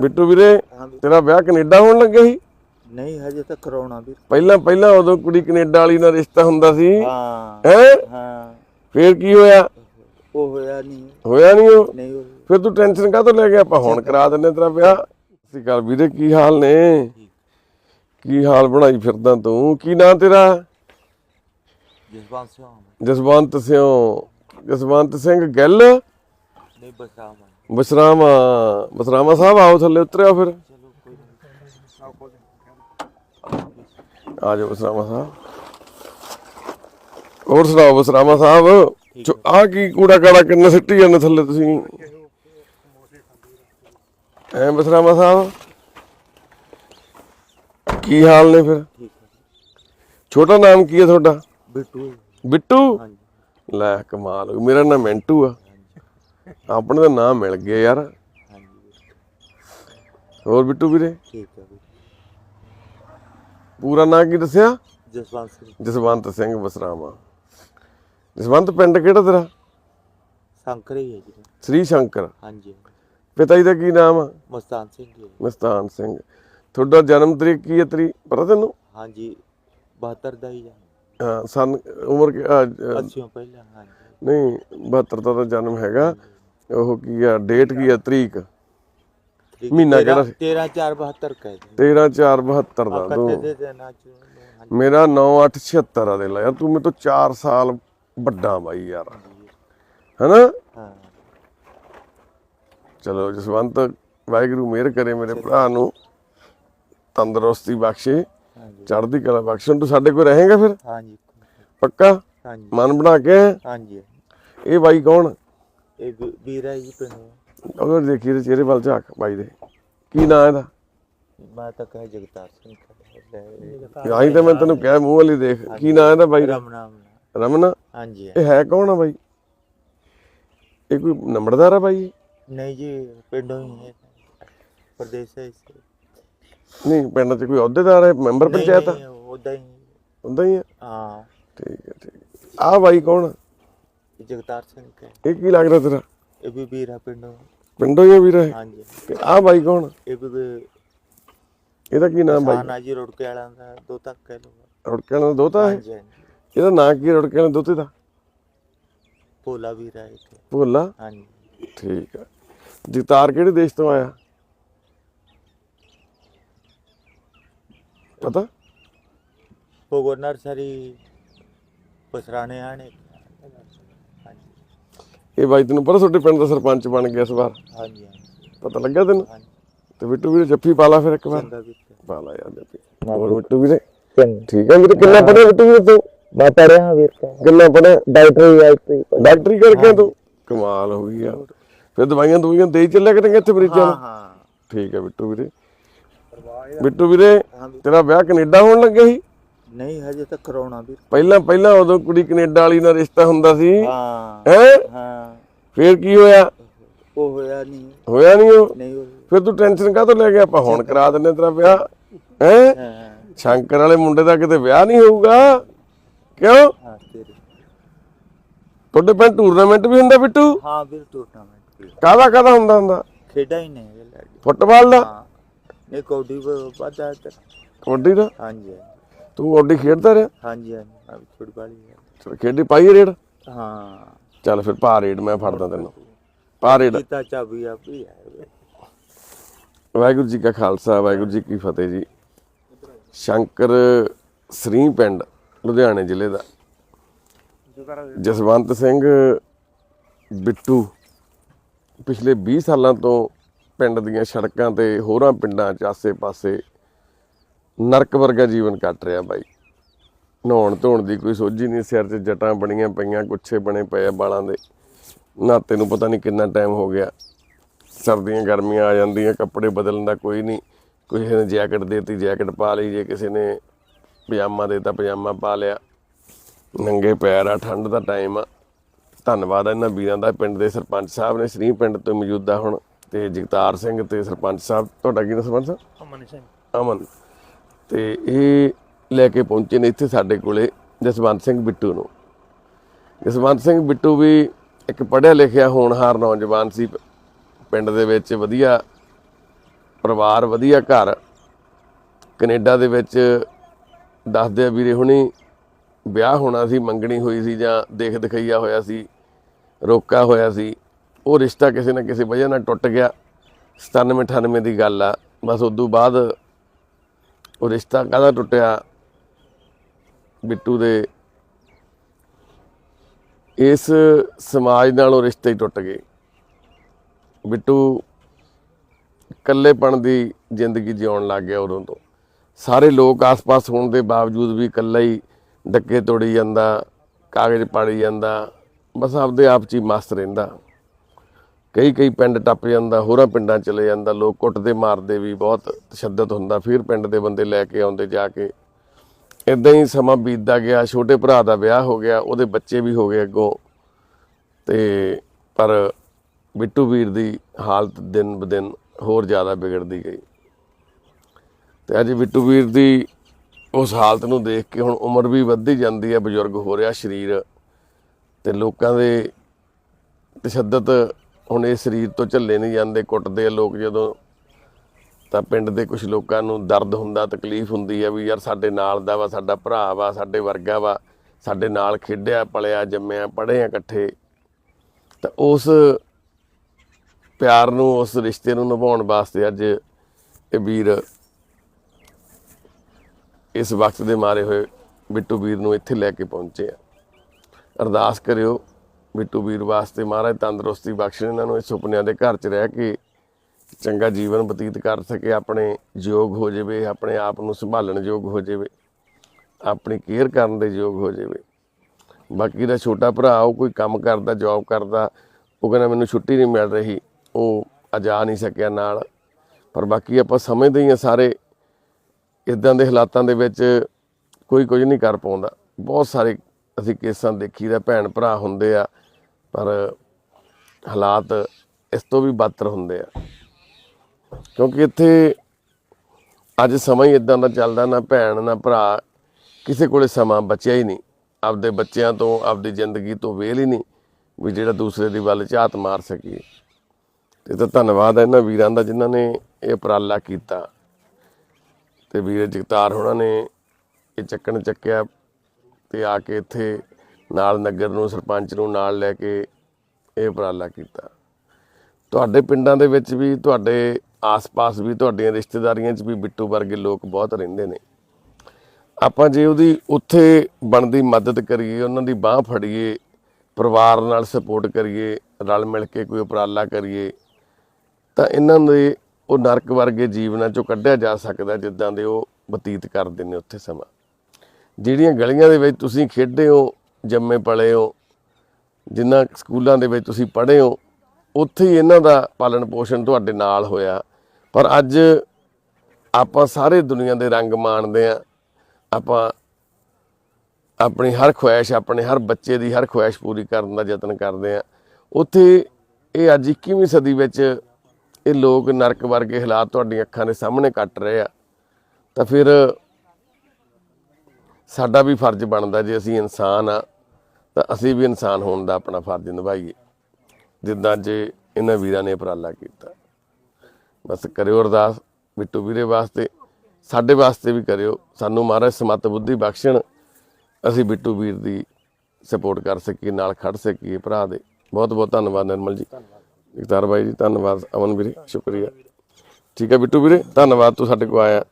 ਬਿੱਟੂ ਵੀਰੇ ਤੇਰਾ ਵਿਆਹ ਕੈਨੇਡਾ ਹੋਣ ਲੱਗਿਆ ਸੀ? ਨਹੀਂ ਹਜੇ ਤੱਕ ਕਰਾਉਣਾ ਵੀਰ। ਪਹਿਲਾਂ ਪਹਿਲਾਂ ਉਦੋਂ ਕੁੜੀ ਕੈਨੇਡਾ ਵਾਲੀ ਨਾਲ ਰਿਸ਼ਤਾ ਹੁੰਦਾ ਸੀ। ਹਾਂ। ਹੈ? ਹਾਂ। ਫੇਰ ਕੀ ਹੋਇਆ? ਉਹ ਹੋਇਆ ਨਹੀਂ। ਹੋਇਆ ਨਹੀਂ ਉਹ? ਨਹੀਂ ਫਿਰ ਤੂੰ ਟੈਨਸ਼ਨ ਕਾਹਤੋਂ ਲੈ ਗਿਆ ਆਪਾਂ ਹੁਣ ਕਰਾ ਦਿੰਨੇ ਤੇਰਾ ਵਿਆਹ? ਸ਼੍ਰੀ ਅਕਾਲ ਵੀਰੇ ਕੀ ਹਾਲ ਨੇ? ਕੀ ਹਾਲ ਬਣਾਈ ਫਿਰਦਾ ਤੂੰ? ਕੀ ਨਾਂ ਤੇਰਾ? ਜਸਵੰਤ ਸਿੰਘ ਜਸਵੰਤ ਸਿੰਘ ਜਸਵੰਤ ਸਿੰਘ ਗਿੱਲ? ਨਹੀਂ ਬਸਾਵਾ ਬਸਰਾਮਾ ਬਸਰਾਮਾ ਸਾਹਿਬ ਆਓ ਥੱਲੇ ਉਤਰਿਆ ਫਿਰ। ਆ ਜਾਓ ਬਸਰਾਮਾ ਸਾਹਿਬ। ਹੋਰ ਸੁਣਾਓ ਬਸਰਾਮਾ ਸਾਹਿਬ? ਆ ਕੀ ਕੂੜਾ ਕਾੜਾ ਕਿੰਨੇ ਸਿੱਟੀ ਜਾਂਦੇ ਥੱਲੇ ਤੁਸੀਂ? ਐ ਬਸਰਾਮਾ ਸਾਹਿਬ? ਕੀ ਹਾਲ ਨੇ ਫਿਰ? ਛੋਟਾ ਨਾਮ ਕੀ ਹੈ ਤੁਹਾਡਾ? ਬਿੱਟੂ ਬਿੱਟੂ? ਲੈ ਕਮਾਲ। ਮੇਰਾ ਨਾਮ ਮੈਂਟੂ ਆ। ਆਪਣੇ ਦਾ ਨਾਮ ਮਿਲ ਗਿਆ ਯਾਰ। ਹਾਂਜੀ। ਹੋਰ ਬਿੱਟੂ ਵੀਰੇ? ਠੀਕ ਹੈ ਪੂਰਾ ਨਾਂ ਕੀ ਦੱਸਿਆ? ਜਸਵੰਤ ਸਿੰਘ। ਜਸਵੰਤ ਸਿੰਘ ਬਸਰਾਮਾ ਜਸਵੰਤ ਪਿੰਡ ਕਿਹੜਾ ਤੇਰਾ? ਸ਼ੰਕਰ ਹੀ ਹੈ ਜੀ। ਸ੍ਰੀ ਸ਼ੰਕਰ। ਹਾਂਜੀ। ਪਿਤਾ ਜੀ ਦਾ ਕੀ ਨਾਮ ਆ? ਮਸਤਾਨ ਸਿੰਘ ਜੀ। ਮਸਤਾਨ ਸਿੰਘ। ਤੁਹਾਡਾ ਜਨਮ ਤਰੀਕ ਕੀ ਹੈ ਤੇਰੀ? ਪਤਾ ਤੈਨੂੰ? ਹਾਂਜੀ 72 ਦਾ ਹੀ ਹਾਂ, ਸਨ ਉਮਰ ਕੀ- 80 ਪਹਿਲਾਂ ਹਾਂਜੀ। ਨਹੀਂ 72 ਦਾ ਤਾਂ ਜਨਮ ਹੈਗਾ। ਉਹ ਕੀ ਆ ਡੇਟ ਕੀ ਆ ਤਰੀਕ? ਮਹੀਨਾ ਕਿਹੜਾ ਸੀ? 13 4 72 ਕਹਿ ਦੇ 13 4 72 ਦਾ ਮੇਰਾ 9 8 76 ਆ ਦੇ ਲਾ। ਯਾਰ ਤੂੰ ਮੇਰੇ ਤੋਂ 4 ਸਾਲ ਵੱਡਾ ਬਾਈ ਯਾਰ। ਹੈਨਾ? ਚਲੋ ਜਸਵੰਤ ਵਾਹਿਗੁਰੂ ਮਿਹਰ ਕਰੇ ਮੇਰੇ ਭਰਾ ਨੂੰ। ਤੰਦਰੁਸਤੀ ਬਖਸ਼ੇ ਚੜ੍ਹਦੀ ਕਲਾ ਬਖਸ਼ੇ। ਹੁਣ ਤੂੰ ਸਾਡੇ ਕੋਲ ਰਹੇਗਾ ਫਿਰ? ਹਾਂਜੀ। ਪੱਕਾ? ਹਾਂਜੀ। ਮਨ ਬਣਾ ਕੇ? ਹਾਂਜੀ। ਇਹ ਬਾਈ ਕੌਣ? ਇਹ ਵੀ- ਵੀਰ ਹੈ ਜੀ ਪਿੰਡ ਉਹ ਦੇਖੀ ਤੇ ਚਿਹਰੇ ਵੱਲ ਝਾਕ ਬਾਈ ਦੇ। ਕੀ ਨਾਂ ਇਹਦਾ? ਮੈਂ ਤਾਂ ਕਹੇ ਜਗਤਾਰ ਸਿੰਘ ਕਹੇ ਆਈ ਤਾਂ ਮੈਂ ਤੈਨੂੰ ਕਿਹਾ ਮੂੰਹ ਵਾਲੀ ਦੇਖ। ਕੀ ਨਾਂ ਇਹਦਾ ਬਾਈ ਦਾ? ਰਾਮ ਨਾਮ ਰਮਨ? ਹਾਂਜੀ ਇਹ ਹੈ ਕੌਣ ਆ ਬਾਈ? ਇਹ ਕੋਈ ਨੰਬਰਦਾਰ ਆ ਬਾਈ ਨਹੀਂ ਜੀ ਪਿੰਡੋਂ ਹੀ ਹੈ। ਪ੍ਰਦੇਸ਼ ਹੈ ਇਸ। ਨਹੀਂ ਪਿੰਡ 'ਚ ਕੋਈ ਅਹੁਦੇਦਾਰ ਹੈ? ਮੈਂਬਰ ਪੰਚਾਇਤ ਆ? ਉਦਾਂ ਹੀ। ਉਦਾਂ ਹੀ ਆ? ਹਾਂ। ਠੀਕ ਹੈ ਠੀਕ ਆ ਬਾਈ ਕੌਣ ਆ? ਇਹ ਜਗਤਾਰ ਸਿੰਘ ਇਹ ਕੀ ਲੱਗਦਾ ਤੇਰਾ? ਇਹ ਵੀ ਵੀਰ ਪਿੰਡੋਂ। ਪਿੰਡੋਂ ਹੀ ਆ ਵੀਰ ਇਹ? ਹਾਂਜੀ। ਤੇ ਆ ਬਾਈ ਕੌਣ? ਇਹ ਵੀ ਇਹਦਾ ਕੀ ਨਾਮ ਬਾਈ? ਸਾਨਾ ਜੀ ਰੁੜਕੇ ਵਾਲਿਆਂ ਦਾ ਦੋ ਤੱਕ ਕਹਿ ਲਓ ਰੁੜਕੇ ਵਾਲਾ ਦੋਤਾ ਹੈ ਹਾਂਜੀ ਹਾਂਜੀ। ਇਹਦਾ ਨਾਂ ਕੀ ਹੈ ਰੁੜਕੇ ਵਾਲੇ ਦੋਤੇ ਦਾ? ਭੋਲਾ ਵੀਰ ਹੈ ਇੱਥੇ। ਭੋਲਾ? ਹਾਂਜੀ। ਠੀਕ ਆ। ਜਗਤਾਰ ਕਿਹੜੇ ਦੇਸ਼ ਤੋਂ ਆਇਆ? ਪਤਾ? ਭੋਗੋ ਨਰਸਰੀ ਪਸਰਾਣੇ ਆਣੇ। ਇਹ ਬਾਈ ਤੈਨੂੰ ਪਤਾ ਤੁਹਾਡੇ ਪਿੰਡ ਦਾ ਸਰਪੰਚ ਬਣ ਗਿਆ ਇਸ ਵਾਰ। ਹਾਂਜੀ ਪਤਾ ਲੱਗਾ ਤੈਨੂੰ? ਤੇ ਬਿੱਟੂ ਵੀਰੇ ਜੱਫੀ ਪਾ ਲਾ ਫਿਰ ਇੱਕ ਵਾਰ। ਪਾ ਲਾ ਯਾਰ ਜੱਫੀ। ਹੋਰ ਬਿੱਟੂ ਵੀਰੇ? ਠੀਕ ਹੈ ਵੀਰੇ ਕਿੰਨਾ ਪੜਿਆ ਬਿੱਟੂ ਵੀਰੇ ਤੂੰ? ਮੈਂ ਪੜਿਆ ਵੀਰ ਕਿੰਨਾ ਪੜਿਆ ਡਾਕਟਰੀ ਆਈਪੀ ਡਾਕਟਰੀ ਕਰਕੇ ਤੂੰ? ਕਮਾਲ ਹੋ ਗਈ ਯਾਰ। ਫਿਰ ਦਵਾਈਆਂ ਦਵਾਈਆਂ ਦੇ ਚੱਲਿਆ ਕਰਾਂਗੇ ਇੱਥੇ ਮਰੀਜ਼ਾਂ ਹਾਂ ਨੂੰ? ਹਾਂ ਠੀਕ ਹੈ ਬਿੱਟੂ ਵੀਰੇ। ਬਿੱਟੂ ਵੀਰ। ਤੇਰਾ ਵਿਆਹ ਕੈਨੇਡਾ ਹੋਣ ਲੱਗਿਆ ਸੀ। ਨਹੀਂ ਹਜੇ ਤੱਕ ਕਰਾਉਣਾ ਵੀਰ। ਪਹਿਲਾਂ ਪਹਿਲਾਂ ਉਦੋਂ ਕੁੜੀ ਕੈਨੇਡਾ ਵਾਲੀ ਨਾਲ ਰਿਸ਼ਤਾ ਹੁੰਦਾ ਸੀ। ਹਾਂ। ਹੈ? ਹਾਂ। ਫੇਰ ਕੀ ਹੋਇਆ? ਉਹ ਹੋਇਆ ਨਹੀਂ ਹੋਇਆ ਨਹੀਂ ਉਹ? ਨਹੀਂ ਹੋਇਆ। ਫਿਰ ਤੂੰ ਟੈਨਸ਼ਨ ਕਾਹਤੋਂ ਲੈ ਗਿਆ ਆਪਾਂ ਹੁਣ ਕਰਾ ਦਿੰਨੇ ਤੇਰਾ ਵਿਆਹ? ਹੈ? ਸ਼ੰਕਰ ਵਾਲੇ ਮੁੰਡੇ ਦਾ ਕਿਤੇ ਵਿਆਹ ਨਹੀਂ ਹੋਊਗਾ? ਕਿਉਂ? ਹਾਂ ਤੇਰੇ। ਤੁਹਾਡੇ ਪਿੰਡ ਟੂਰਨਾਮੈਂਟ ਵੀ ਹੁੰਦਾ ਬਿੱਟੂ? ਹਾਂ ਵੀਰ ਟੂਰਨਾਮੈਂਟ ਵੀ। ਕਾਹਦਾ ਕਾਹਦਾ ਹੁੰਦਾ ਹੁੰਦਾ? ਖੇਡਾ ਹੀ ਨਹੀਂ ਲਾਡੀ ਫੁੱਟਬਾਲ ਦਾ? ਹਾਂ। ਨਹੀਂ ਕੌਡੀ ਪਤਾ ਤੇ ਕਬੱਡੀ ਦਾ? ਹਾਂਜੀ। ਤੂੰ ਕਬੱਡੀ ਖੇਡਦਾ ਰਿਹਾ? ਹਾਂਜੀ ਹਾਂਜੀ ਮੈਂ ਵੀ ਹੈ ਚਲ ਖੇਡੀ ਪਾਈ ਰੇਡ? ਹਾਂ। ਚੱਲ ਫਿਰ ਪਾ ਰੇਡ ਮੈਂ ਫੜਦਾ ਤੈਨੂੰ। ਪਾ ਰੇਡ। ਕੀਤਾ ਚਾਬੀ ਆਪੀ ਹੈ ਵਾਹਿਗੁਰੂ ਜੀ ਕਾ ਖਾਲਸਾ ਵਾਹਿਗੁਰੂ ਜੀ ਕੀ ਫਤਿਹ ਜੀ। ਸ਼ੰਕਰ ਸ੍ਰੀ ਪਿੰਡ ਲੁਧਿਆਣੇ ਜ਼ਿਲ੍ਹੇ ਦਾ। ਜਸਵੰਤ ਸਿੰਘ ਬਿੱਟੂ ਪਿਛਲੇ 20 ਸਾਲਾਂ ਤੋਂ ਪਿੰਡ ਦੀਆਂ ਸੜਕਾਂ ਤੇ ਹੋਰਾਂ ਪਿੰਡਾਂ 'ਚ ਆਸੇ-ਪਾਸੇ ਨਰਕ ਵਰਗਾ ਜੀਵਨ ਕੱਟ ਰਿਹਾ ਬਾਈ। ਨਹਾਉਣ ਧੋਣ ਦੀ ਕੋਈ ਸੋਝੀ ਨਹੀਂ ਸਿਰ 'ਚ ਜਟਾਂ ਬਣੀਆਂ ਪਈਆਂ ਗੁੱਛੇ ਬਣੇ ਪਏ ਆ ਵਾਲਾਂ ਦੇ। ਨਾਤੇ ਨੂੰ ਪਤਾ ਨਹੀਂ ਕਿੰਨਾ ਟਾਈਮ ਹੋ ਗਿਆ। ਸਰਦੀਆਂ ਗਰਮੀਆਂ ਆ ਜਾਂਦੀਆਂ ਕੱਪੜੇ ਬਦਲਣ ਦਾ ਕੋਈ ਨਹੀਂ। ਕਿਸੇ ਨੇ ਜੈਕਟ ਦੇਤੀ ਜੈਕਟ ਪਾ ਲਈ ਜੇ ਕਿਸੇ ਨੇ ਪਜਾਮਾ ਦੇਤਾ ਪਜਾਮਾ ਪਾ ਲਿਆ। ਨੰਗੇ ਪੈਰ ਆ ਠੰਡ ਦਾ ਟਾਈਮ ਆ। ਧੰਨਵਾਦ ਇਹਨਾਂ ਵੀਰਾਂ ਦਾ ਪਿੰਡ ਦੇ ਸਰਪੰਚ ਸਾਹਿਬ ਨੇ ਸ੍ਰੀ ਪਿੰਡ ਤੋਂ ਮੌਜੂਦਾ ਹੁਣ। ਤੇ ਜਗਤਾਰ ਸਿੰਘ ਤੇ ਸਰਪੰਚ ਸਾਹਿਬ ਤੁਹਾਡਾ ਕੀ ਨਾਮ ਸਰਪੰਚ ਸਾਹਿਬ? ਅਮਨ ਸਿੰਘ। ਅਮਨ। ਤੇ ਇਹ ਲੈ ਕੇ ਪਹੁੰਚੇ ਨੇ ਇੱਥੇ ਸਾਡੇ ਕੋਲੇ ਜਸਵੰਤ ਸਿੰਘ ਬਿੱਟੂ ਨੂੰ। ਜਸਵੰਤ ਸਿੰਘ ਬਿੱਟੂ ਵੀ ਇੱਕ ਪੜ੍ਹਿਆ ਲਿਖਿਆ ਹੋਣਹਾਰ ਨੌਜਵਾਨ ਸੀ। ਪਿੰਡ ਦੇ ਵਿੱਚ ਵਧੀਆ ਪਰਿਵਾਰ, ਵਧੀਆ ਘਰ। ਕੈਨੇਡਾ ਦੇ ਵਿੱਚ ਦੱਸਦੇ ਆ ਵੀਰੇ ਹੁਣੀ ਵਿਆਹ ਹੋਣਾ ਸੀ, ਮੰਗਣੀ ਹੋਈ ਸੀ ਜਾਂ ਦੇਖ ਦਿਖਈਆ ਹੋਇਆ ਸੀ, ਰੋਕਾ ਹੋਇਆ ਸੀ। ਉਹ ਰਿਸ਼ਤਾ ਕਿਸੇ ਨਾ ਕਿਸੇ ਵਜ੍ਹਾ ਨਾਲ ਟੁੱਟ ਗਿਆ। 97 98 ਦੀ ਗੱਲ ਆ। ਬਸ ਉਦੋਂ ਬਾਅਦ ਉਹ ਰਿਸ਼ਤਾ ਕਾਹਦਾ ਟੁੱਟਿਆ? ਬਿੱਟੂ ਦੇ ਇਸ ਸਮਾਜ ਨਾਲ ਉਹ ਰਿਸ਼ਤੇ ਹੀ ਟੁੱਟ ਗਏ। ਬਿੱਟੂ ਇਕੱਲੇਪਣ ਦੀ ਜ਼ਿੰਦਗੀ ਜਿਉਣ ਲੱਗ ਗਿਆ ਉਦੋਂ ਤੋਂ। ਸਾਰੇ ਲੋਕ ਆਸ-ਪਾਸ ਹੋਣ ਦੇ ਬਾਵਜੂਦ ਵੀ ਇਕੱਲਾ ਹੀ ਡੱਕੇ ਤੋੜੀ ਜਾਂਦਾ, ਕਾਗਜ਼ ਪਾੜੀ ਜਾਂਦਾ, ਬਸ ਆਪਦੇ ਆਪ 'ਚ ਹੀ ਮਸਤ ਰਹਿੰਦਾ। ਕਈ ਕਈ ਪਿੰਡ ਟੱਪ ਜਾਂਦਾ, ਹੋਰਾਂ ਪਿੰਡਾਂ ਚਲੇ ਜਾਂਦਾ, ਲੋਕ ਕੁੱਟਦੇ ਮਾਰਦੇ ਵੀ ਬਹੁਤ ਤਸ਼ੱਦਦ ਹੁੰਦਾ, ਫਿਰ ਪਿੰਡ ਦੇ ਬੰਦੇ ਲੈ ਕੇ ਆਉਂਦੇ ਜਾ ਕੇ। ਇਦਾਂ ਹੀ ਸਮਾਂ ਬੀਤਦਾ ਗਿਆ, ਛੋਟੇ ਭਰਾ ਦਾ ਵਿਆਹ ਹੋ ਗਿਆ, ਉਹਦੇ ਬੱਚੇ ਵੀ ਹੋ ਗਏ ਅੱਗੋਂ। ਤੇ ਪਰ ਬਿੱਟੂ ਵੀਰ ਦੀ ਹਾਲਤ ਦਿਨ ਬ ਦਿਨ ਹੋਰ ਜ਼ਿਆਦਾ ਵਿਗੜਦੀ ਗਈ। ਤੇ ਅੱਜ ਬਿੱਟੂ ਵੀਰ ਦੀ ਉਸ ਹਾਲਤ ਨੂੰ ਦੇਖ ਕੇ ਹੁਣ ਉਮਰ ਵੀ ਵੱਧਦੀ ਜਾਂਦੀ ਹੈ, ਬਜ਼ੁਰਗ ਹੋ ਰਿਹਾ, ਸਰੀਰ। ਤੇ ਲੋਕਾਂ ਦੇ ਤਸ਼ੱਦਦ ਹੁਣ ਇਹ ਸਰੀਰ ਤੋਂ ਝੱਲੇ ਨਹੀਂ ਜਾਂਦੇ, ਕੁੱਟਦੇ ਆ ਲੋਕ ਜਦੋਂ ਤਾਂ ਪਿੰਡ ਦੇ ਕੁਝ ਲੋਕਾਂ ਨੂੰ ਦਰਦ ਹੁੰਦਾ, ਤਕਲੀਫ ਹੁੰਦੀ ਆ ਵੀ ਯਾਰ ਸਾਡੇ ਨਾਲ ਦਾ ਵਾ, ਸਾਡਾ ਭਰਾ ਵਾ, ਸਾਡੇ ਵਰਗਾ ਵਾ, ਸਾਡੇ ਨਾਲ ਖੇਡਿਆ, ਪਲਿਆ, ਜੰਮਿਆ, ਪੜ੍ਹੇ ਆ ਇਕੱਠੇ। ਤਾਂ ਉਸ ਪਿਆਰ ਨੂੰ, ਉਸ ਰਿਸ਼ਤੇ ਨੂੰ ਨਿਭਾਉਣ ਵਾਸਤੇ ਅੱਜ ਇਹ ਵੀਰ ਇਸ ਵਕਤ ਦੇ ਮਾਰੇ ਹੋਏ ਬਿੱਟੂ ਵੀਰ ਨੂੰ ਇੱਥੇ ਲੈ ਕੇ ਪਹੁੰਚੇ ਆ। ਅਰਦਾਸ ਕਰਿਓ ਬਿੱਟੂ ਵੀਰ ਵਾਸਤੇ ਮਹਾਰਾਜ ਤੰਦਰੁਸਤੀ ਬਖਸ਼ਣ ਇਹਨਾਂ ਨੂੰ ਇਹ ਸੁਪਨਿਆਂ ਦੇ ਘਰ 'ਚ ਰਹਿ ਕੇ ਚੰਗਾ ਜੀਵਨ ਬਤੀਤ ਕਰ ਸਕੇ। ਆਪਣੇ ਯੋਗ ਹੋ ਜਾਵੇ, ਆਪਣੇ ਆਪ ਨੂੰ ਸੰਭਾਲਣ ਯੋਗ ਹੋ ਜਾਵੇ, ਆਪਣੀ ਕੇਅਰ ਕਰਨ ਦੇ ਯੋਗ ਹੋ ਜਾਵੇ। ਬਾਕੀ ਦਾ ਛੋਟਾ ਭਰਾ, ਉਹ ਕੋਈ ਕੰਮ ਕਰਦਾ ਜੌਬ ਕਰਦਾ, ਉਹ ਕਹਿੰਦਾ ਮੈਨੂੰ ਛੁੱਟੀ ਨਹੀਂ ਮਿਲ ਰਹੀ। ਉਹ ਅਜਾ ਨਹੀਂ ਸਕਿਆ ਨਾਲ। ਪਰ ਬਾਕੀ ਆਪਾਂ ਸਮਝਦੇ ਹੀ ਆ ਸਾਰੇ ਇਦਾਂ ਦੇ ਹਾਲਾਤਾਂ ਦੇ ਵਿੱਚ ਕੋਈ ਕੁਝ ਨਹੀਂ ਕਰ ਪਾਉਂਦਾ। ਬਹੁਤ ਸਾਰੇ ਅਸੀਂ ਕੇਸਾਂ ਦੇਖੀਦਾ ਭੈਣ ਭਰਾ ਹੁੰਦੇ ਆ, ਪਰ ਹਾਲਾਤ ਇਸ ਤੋਂ ਵੀ ਬਦਤਰ ਹੁੰਦੇ ਆ। ਕਿਉਂਕਿ ਇੱਥੇ ਅੱਜ ਸਮਾਂ ਹੀ ਇਦਾਂ ਦਾ ਚੱਲਦਾ, ਨਾ ਭੈਣ, ਨਾ ਭਰਾ, ਕਿਸੇ ਕੋਲੇ ਸਮਾਂ ਬਚਿਆ ਹੀ ਨਹੀਂ। ਆਪਦੇ ਬੱਚਿਆਂ ਤੋਂ, ਆਪਦੀ ਜ਼ਿੰਦਗੀ ਤੋਂ ਵੇਲ ਹੀ ਨਹੀਂ ਵੀ ਜਿਹੜਾ ਦੂਸਰੇ ਦੀ ਵੱਲ ਝਾਤ ਮਾਰ ਸਕੀਏ। ਤੇ ਤਾਂ ਧੰਨਵਾਦ ਹੈ ਇਹਨਾਂ ਵੀਰਾਂ ਦਾ ਜਿਨ੍ਹਾਂ ਨੇ ਇਹ ਉਪਰਾਲਾ ਕੀਤਾ। ਤੇ ਵੀਰ ਜਗਤਾਰ ਹੋਣਾ ਨੇ ਇਹ ਚੱਕਣ ਚੱਕਿਆ ਤੇ ਆ ਕੇ ਇੱਥੇ ਨਾਲ ਨਗਰ ਨੂੰ, ਸਰਪੰਚ ਨੂੰ ਨਾਲ ਲੈ ਕੇ ਇਹ ਉਪਰਾਲਾ ਕੀਤਾ। ਤੁਹਾਡੇ ਪਿੰਡਾਂ ਦੇ ਵਿੱਚ ਵੀ, ਤੁਹਾਡੇ ਆਸ-ਪਾਸ ਵੀ, ਤੁਹਾਡੀਆਂ ਰਿਸ਼ਤੇਦਾਰੀਆਂ 'ਚ ਵੀ ਬਿੱਟੂ ਵਰਗੇ ਲੋਕ ਬਹੁਤ ਰਹਿੰਦੇ ਨੇ। ਆਪਾਂ ਜੇ ਉਹਦੀ ਉੱਥੇ ਬਣਦੀ ਮਦਦ ਕਰੀਏ, ਉਹਨਾਂ ਦੀ ਬਾਹ ਫੜੀਏ, ਪਰਿਵਾਰ ਨਾਲ ਸਪੋਰਟ ਕਰੀਏ, ਰਲ ਮਿਲ ਕੇ ਕੋਈ ਉਪਰਾਲਾ ਕਰੀਏ, ਤਾਂ ਇਹਨਾਂ ਦੇ ਉਹ ਨਰਕ ਵਰਗੇ ਜੀਵਨਾਂ ਚੋਂ ਕੱਢਿਆ ਜਾ ਸਕਦਾ ਜਿੱਦਾਂ ਦੇ ਉਹ ਬਤੀਤ ਕਰਦੇ ਨੇ ਉੱਥੇ ਸਮਾਂ। ਜਿਹੜੀਆਂ ਗਲੀਆਂ ਦੇ ਵਿੱਚ ਤੁਸੀਂ ਖੇਡੇ ਹੋ, ਜੰਮੇ ਪਲੇ ਹੋ ਜਿਨ੍ਹਾਂ ਸਕੂਲਾਂ ਦੇ ਵਿੱਚ ਤੁਸੀਂ ਪੜ੍ਹੇ ਹੋ, ਉੱਥੇ ਹੀ ਇਹਨਾਂ ਦਾ ਪਾਲਣ ਪੋਸ਼ਣ ਤੁਹਾਡੇ ਨਾਲ ਹੋਇਆ। ਪਰ ਅੱਜ ਆਪਾਂ ਸਾਰੇ ਦੁਨੀਆ ਦੇ ਰੰਗ ਮਾਣਦੇ ਆ ਆਪਾਂ ਆਪਣੀ ਹਰ ਖੁਆਇਸ਼, ਆਪਣੇ ਹਰ ਬੱਚੇ ਦੀ ਹਰ ਖੁਆਇਸ਼ ਪੂਰੀ ਕਰਨ ਦਾ ਯਤਨ ਕਰਦੇ ਆ ਉੱਥੇ ਇਹ ਅੱਜ 21ਵੀਂ ਸਦੀ ਵਿੱਚ ਇਹ ਲੋਕ ਨਰਕ ਵਰਗੇ ਹਾਲਾਤ ਤੁਹਾਡੀਆਂ ਅੱਖਾਂ ਦੇ ਸਾਹਮਣੇ ਕੱਟ ਰਹੇ ਆ। ਤਾਂ ਫਿਰ ਸਾਡਾ ਵੀ ਫਰਜ਼ ਬਣਦਾ ਜੇ ਅਸੀਂ ਇਨਸਾਨ ਆ, ਤਾਂ ਅਸੀਂ ਵੀ ਇਨਸਾਨ ਹੋਣ ਦਾ ਆਪਣਾ ਫਰਜ਼ ਨਿਭਾਈਏ। ਜਿੱਦਾਂ ਜੇ ਇਹਨਾਂ ਵੀਰਾਂ ਨੇ ਉਪਰਾਲਾ ਕੀਤਾ। ਬਸ ਕਰਿਓ ਅਰਦਾਸ ਬਿੱਟੂ ਵੀਰੇ ਵਾਸਤੇ, ਸਾਡੇ ਵਾਸਤੇ ਵੀ ਕਰਿਓ। ਸਾਨੂੰ ਮਹਾਰਾਜ ਸਮਤ ਬੁੱਧੀ ਬਖਸ਼ਣ। ਅਸੀਂ ਬਿੱਟੂ ਵੀਰ ਦੀ ਸਪੋਰਟ ਕਰ ਸਕੀਏ, ਨਾਲ ਖੜ ਸਕੀਏ ਭਰਾ ਦੇ। ਬਹੁਤ ਬਹੁਤ ਧੰਨਵਾਦ ਨਿਰਮਲ ਜੀ। ਇਕਤਾਰ ਬਾਈ ਜੀ, ਧੰਨਵਾਦ ਅਮਨ ਵੀਰੇ, ਸ਼ੁਕਰੀਆ। ਠੀਕ ਹੈ ਬਿੱਟੂ ਵੀਰੇ, ਧੰਨਵਾਦ ਤੂੰ ਸਾਡੇ ਕੋਲ ਆਇਆ।